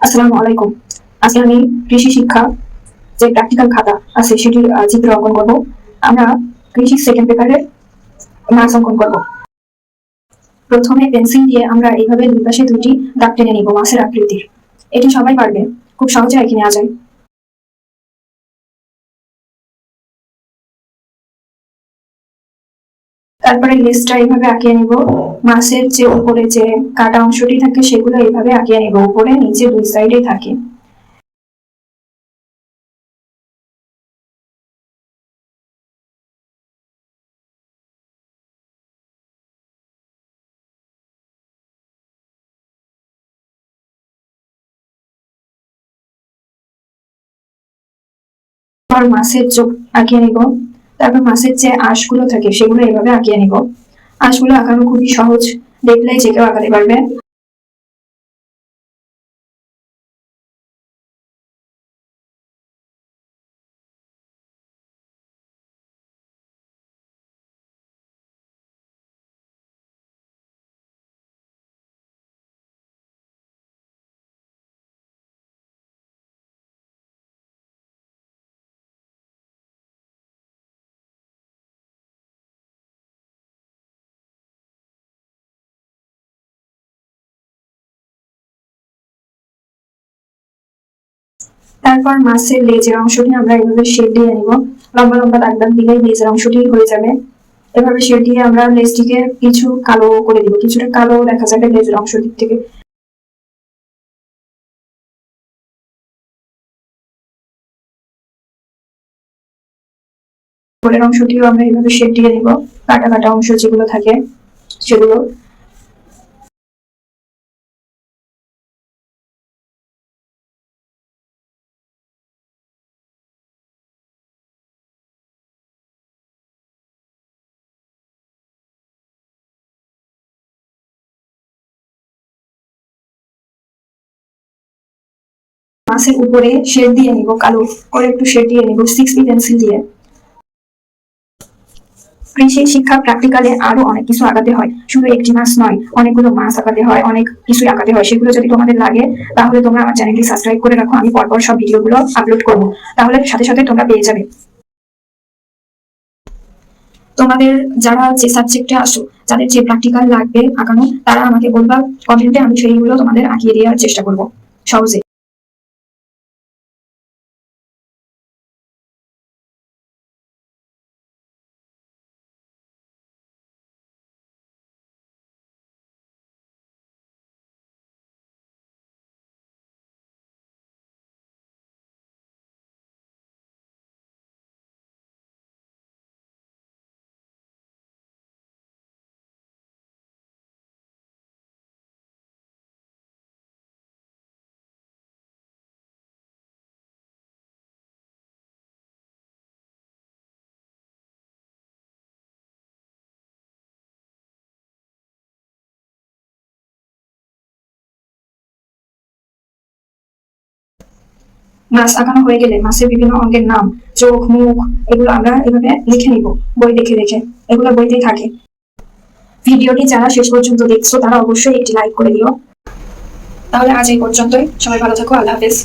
আসসালামু আলাইকুম। আজকে আমি কৃষি শিক্ষা যে প্র্যাকটিক্যাল খাতা আছে সেটির চিত্র অঙ্কন করব। আমরা কৃষি সেকেন্ড পেপারের মাছ অঙ্কন করব। প্রথমে পেন্সিল দিয়ে আমরা এইভাবে দুই পাশে দুটি দাগ টেনে নিব মাছের আকৃতির। এটি সবাই পারবে, খুব সহজে এখানে নেওয়া যায়। তারপরে লেজটা এইভাবে আঁকিয়ে নিব। মাছের যে উপরে যে কাটা অংশটি থাকে সেগুলো এইভাবে আঁকিয়ে নিব। উপরে নিচে দুই সাইডে থাকে। মাছের চোখ আঁকিয়ে নিব। তারপর মাছের যে আঁশগুলো থাকে, সেগুলো এইভাবে আঁকিয়ে নিব। আঁশগুলো আঁকানো খুবই সহজ। দেখলেই যে কেউ আঁকাতে পারবে। তারপর মাছের লেজের অংশটি আমরা এভাবে শেড দিয়ে নিব। লম্বা লম্বা দাগ দিলেই লেজের অংশটি হয়ে যাবে। এভাবে শেড দিয়ে আমরা লেজটিকে কিছু কালো করে দিব কিছুটা কালো দেখা যাবে লেজের অংশ দিক থেকে। অংশটিও আমরা এইভাবে শেড দিয়ে দিব কাটা কাটা অংশ যেগুলো থাকে, সেগুলো মাছের উপরে শেড দিয়ে নিব, কালো করে একটু শেড দিয়ে নিব সিক্স পি পেন্সিল দিয়ে। কৃষি শিক্ষা প্র্যাকটিক্যালে আরও অনেক কিছু আঁকাতে হয়। শুধু একটি মাছ নয়, অনেকগুলো মাছ আঁকাতে হয়, অনেক কিছু আঁকাতে হয়। সেগুলো যদি তোমাদের লাগে, তাহলে তোমরা আমার চ্যানেলটি সাবস্ক্রাইব করে রাখো, আমি পরপর সব ভিডিওগুলো আপলোড করব। তাহলে সাথে সাথে তোমরা পেয়ে যাবে। তোমাদের যারা যে সাবজেক্টে আসো যাদের যে প্র্যাকটিক্যাল লাগবে আঁকানো তারা আমাকে বলবা কমেন্টে আমি সেইগুলো তোমাদের আঁকিয়ে দেওয়ার চেষ্টা করব, সহজে। মাছ আঁকানো হয়ে গেলে মাছের বিভিন্ন অঙ্গের নাম, চোখ, মুখ, এগুলো আমরা এভাবে লিখে নিব, বই দেখে দেখে, এগুলো বইতেই থাকে। ভিডিওটি যারা শেষ পর্যন্ত দেখছ, তারা অবশ্যই একটি লাইক করে দিও। তাহলে আজ এই পর্যন্তই। সবাই ভালো থাকো, আল্লাহ হাফেজ।